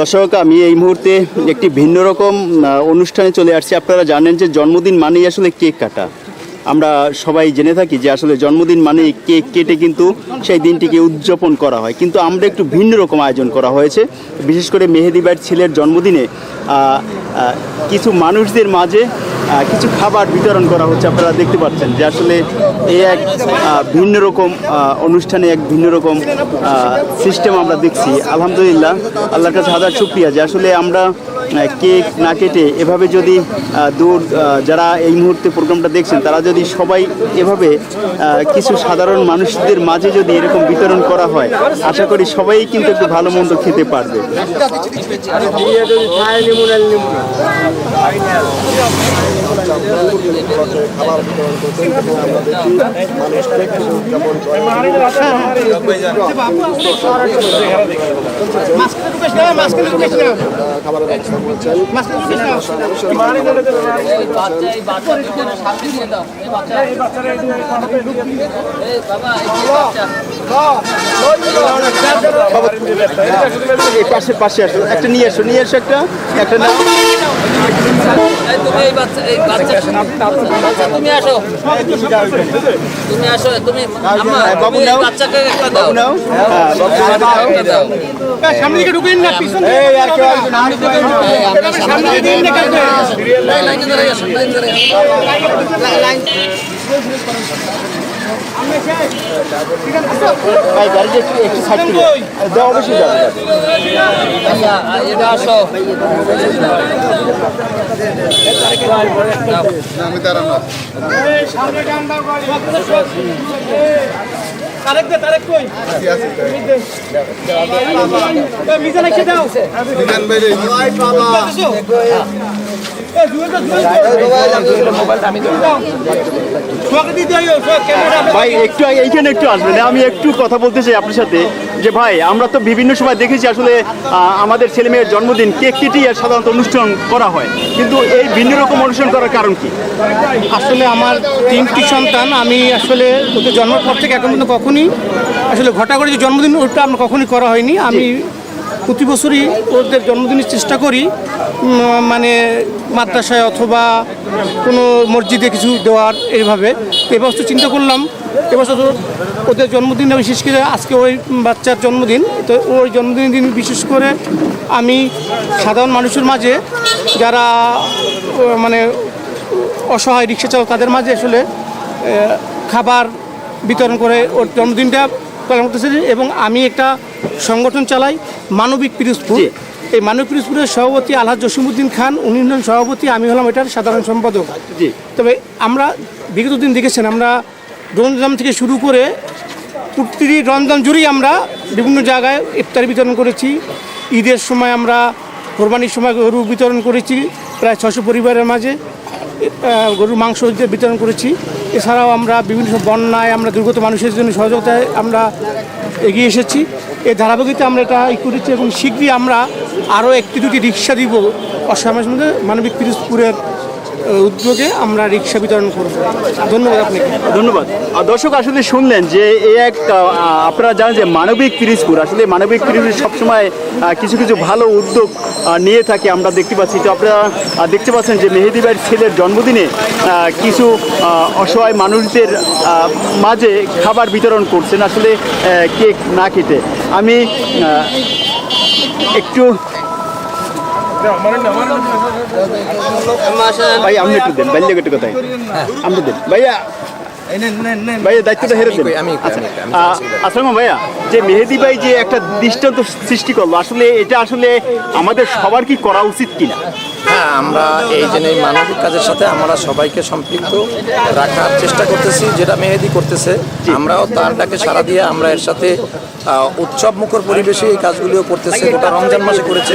দর্শক, আমি এই মুহূর্তে একটি ভিন্ন রকম অনুষ্ঠানে চলে আসছি। আপনারা জানেন যে জন্মদিন মানেই আসলে কেক কাটা। আমরা সবাই জেনে থাকি যে আসলে জন্মদিন মানে কেক কেটে কিন্তু সেই দিনটিকে উদযাপন করা হয়। কিন্তু আমরা একটু ভিন্ন রকম আয়োজন করা হয়েছে। বিশেষ করে মেহেদি ভাইয়ের ছেলের জন্মদিনে কিছু মানুষদের মাঝে কিছু খাবার বিতরণ করা হচ্ছে। আপনারা দেখতে পাচ্ছেন যে আসলে এই এক ভিন্ন রকম অনুষ্ঠানে এক ভিন্ন রকম সিস্টেম আমরা দেখছি। আলহামদুলিল্লাহ, আল্লাহর কাছে হাজার শুক্রিয়া যে আসলে আমরা কেক না কেটে এভাবে যদি দূর যারা এই মুহূর্তে প্রোগ্রামটা দেখছেন, তারা যদি সবাই এভাবে কিছু সাধারণ মানুষদের মাঝে যদি এরকম বিতরণ করা হয়, আশা করি সবাই কিন্তু একটু ভালো মন্দ খেতে পারবে। খাবার করেছেন এই বাচ্চা এই পাশে পাশে আসো। একটা নিয়ে এসো নিয়ে এসো একটা। একটা নাও। এই তুমি এই বাচ্চা এই বাচ্চা বাচ্চা তুমি আসো। তুমি আসো তুমি বাবু নাও। বাচ্চাকে একটা দাও। নাও। হ্যাঁ বাবু দাও। সামনে দিকে ঢুকেন না পিছনে এই আর কেউ আসবে না। সামনে দিকে দিন না লাইনে ধরে আসো ধরে আসো। ভাই গাড়িটা একটু একটু সাইড করে দাও অবশ্যই যাবে যাবে। আচ্ছা এটা আসো। তারেক দে তারেক কই? মিজান এসে দাও আসো। এ, জুয়েলটা, জুয়েলটা। ভাই, একটু এইখানে একটু আসবেন। আমি একটু কথা বলতে চাই আপনার সাথে যে, ভাই, আমরা তো বিভিন্ন সময় দেখেছি আসলে আমাদের ছেলে মেয়ের জন্মদিন কেক আর সাধারণত অনুষ্ঠান করা হয়। কিন্তু এই ভিন্ন রকম অনুষ্ঠান করার কারণ কি? আসলে আমার তিনটি সন্তান। আমি আসলে জন্মের পর থেকে এখন পর্যন্ত কখনই আসলে ঘটা করে যে জন্মদিন, ওটা আমরা কখনই করা হয়নি। আমি প্রতি বছরই ওদের জন্মদিনের চেষ্টা করি মানে মাদ্রাসায় অথবা কোনো মসজিদে কিছু দেওয়ার এইভাবে। এবছর চিন্তা করলাম এবছর ওদের জন্মদিনে বিশেষ করে আজকে ওই বাচ্চার জন্মদিন, তো ওই জন্মদিনের দিন বিশেষ করে আমি সাধারণ মানুষের মাঝে যারা মানে অসহায় রিক্সা চালক, তাদের মাঝে আসলে খাবার বিতরণ করে ওর জন্মদিনটা পালন করতেছে এবং আমি একটা সংগঠন চালাই মানবিক পিরোজপুর। এই মানবিক পিরোজপুরের সভাপতি আলহাজ জসিমুদ্দিন খান উনি হলেন সভাপতি আমি হলাম এটার সাধারণ সম্পাদক। তবে আমরা বিগত দিন দেখেছেন আমরা রমজান থেকে শুরু করে প্রতিটি রমজান জুড়েই আমরা বিভিন্ন জায়গায় ইফতারি বিতরণ করেছি। ঈদের সময় আমরা কোরবানির সময় গরু বিতরণ করেছি প্রায় ছশো পরিবারের মাঝে। গরুর মাংস দিয়ে বিতরণ করেছি, এছাড়াও আমরা বিভিন্ন বন্যায় আমরা দুর্গত মানুষের জন্য সহযোগিতায় আমরা এগিয়ে এসেছি। এই ধারাবাহিকতা আমরা এটা করেছি এবং শীঘ্রই আমরা আরও একটি দুটি রিক্সা দিব অসমের মধ্যে, মানবিক পিরোজপুরের উদ্যোগে আমরা রিক্সা বিতরণ করব। ধন্যবাদ আপনাকে। ধন্যবাদ। দর্শক, আসলে শুনলেন যে এই এক আপনারা জানেন যে মানবিক পিরিজপুর আসলে মানবিক পিরিজপুর সবসময় কিছু কিছু ভালো উদ্যোগ নিয়ে থাকে, আমরা দেখতে পাচ্ছি। তো আপনারা দেখতে পাচ্ছেন যে মেহেদি ভাইয়ের ছেলের জন্মদিনে কিছু অসহায় মানুষদের মাঝে খাবার বিতরণ করছেন। আসলে কেক না কেটে আমি একটু ভাই আপনি একটু দেন বাইরে একটু কোথায় আপনি দেন। ভাইয়া ভাইয়া দায়িত্বটা হেরে দেন আচ্ছা ভাইয়া যে মেহেদি ভাই যে একটা দৃষ্টান্ত সৃষ্টি করল আসলে এটা আসলে আমাদের সবার কি করা উচিত কিনা? হ্যাঁ আমরা এই মানবিক কাজের সাথে আমরা সবাইকে সম্পৃক্ত রাখার চেষ্টা করতেছি যেটা মেহেদি করতেছে আমরাও তার ডাকে সাড়া দিয়ে আমরা এর সাথে উৎসব মুখর পরিবেশে এই কাজগুলিও করতেছে। গোটা রমজান মাসে করেছে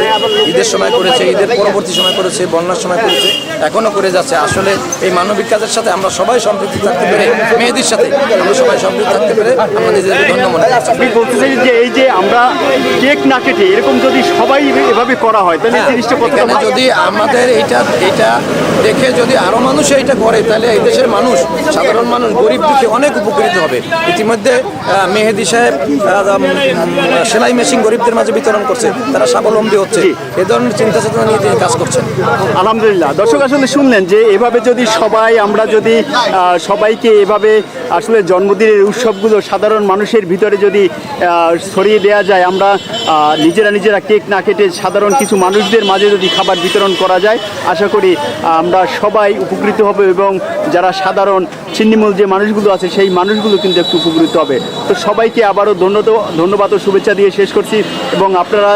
ঈদের সময় করেছে ঈদের পরবর্তী সময় করেছে বন্যার সময় করেছে এখনও করে যাচ্ছে। আসলে এই মানবিক কাজের সাথে আমরা সবাই সম্পৃক্ত থাকতে পেরে মেহেদির সাথে। আমরা সবাই সম্পৃক্ত থাকতে পেরে আমরা নিজেদেরকে ধন্য মনে আপনি বলতে চাই যে এই যে আমরা কেক না কেটে এরকম যদি সবাই এভাবে করা হয় তাহলে জিনিসটা কতটা এখানে যদি আমাদের এটা এটা দেখে যদি আরও মানুষ এইটা করে তাহলে এই দেশের মানুষ সাধারণ মানুষ গরিব দুঃখী অনেক উপকৃত হবে। ইতিমধ্যে মেহেদি সাহেব সেলাই মেশিন গরিবদের মাঝে বিতরণ করছে তারা স্বাবলম্বী হচ্ছে। এ ধরনের চিন্তা চেতনা নিয়ে তিনি কাজ করছেন। আলহামদুলিল্লাহ। দর্শক আসলে শুনলেন যে এভাবে যদি সবাই আমরা যদি সবাইকে এভাবে আসলে জন্মদিনের উৎসবগুলো সাধারণ মানুষের ভিতরে যদি ছড়িয়ে দেওয়া যায়, আমরা নিজেরা নিজেরা কেক না কেটে সাধারণ কিছু মানুষদের মাঝে যদি খাবার বিতরণ করা যায়, আশা করি আমরা সবাই উপকৃত হবে এবং যারা সাধারণ ছিন্নিমূল যে মানুষগুলো আছে, সেই মানুষগুলো কিন্তু একটু উপকৃত হবে। তো সবাইকে আবারও ধন্যবাদ ধন্যবাদ ও শুভেচ্ছা দিয়ে শেষ করছি এবং আপনারা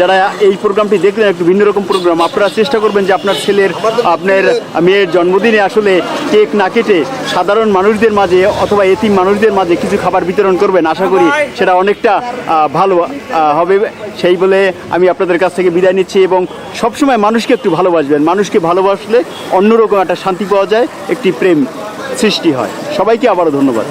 যারা এই প্রোগ্রামটি দেখলেন, একটু ভিন্ন রকম প্রোগ্রাম, আপনারা চেষ্টা করবেন যে আপনার ছেলের, আপনার মেয়ের জন্মদিনে আসলে কেক না কেটে সাধারণ মানুষদের মাঝে অথবা এতিম মানুষদের মাঝে কিছু খাবার বিতরণ করবেন। আশা করি সেটা অনেকটা ভালো হবে। সেই বলে আমি আপনাদের কাছ থেকে বিদায় নিচ্ছি এবং সবসময় মানুষকে একটু ভালোবাসবেন। মানুষকে ভালোবাসলে অন্যরকম একটা শান্তি পাওয়া যায়, একটি প্রেম সৃষ্টি হয়। সবাইকে আবারও ধন্যবাদ।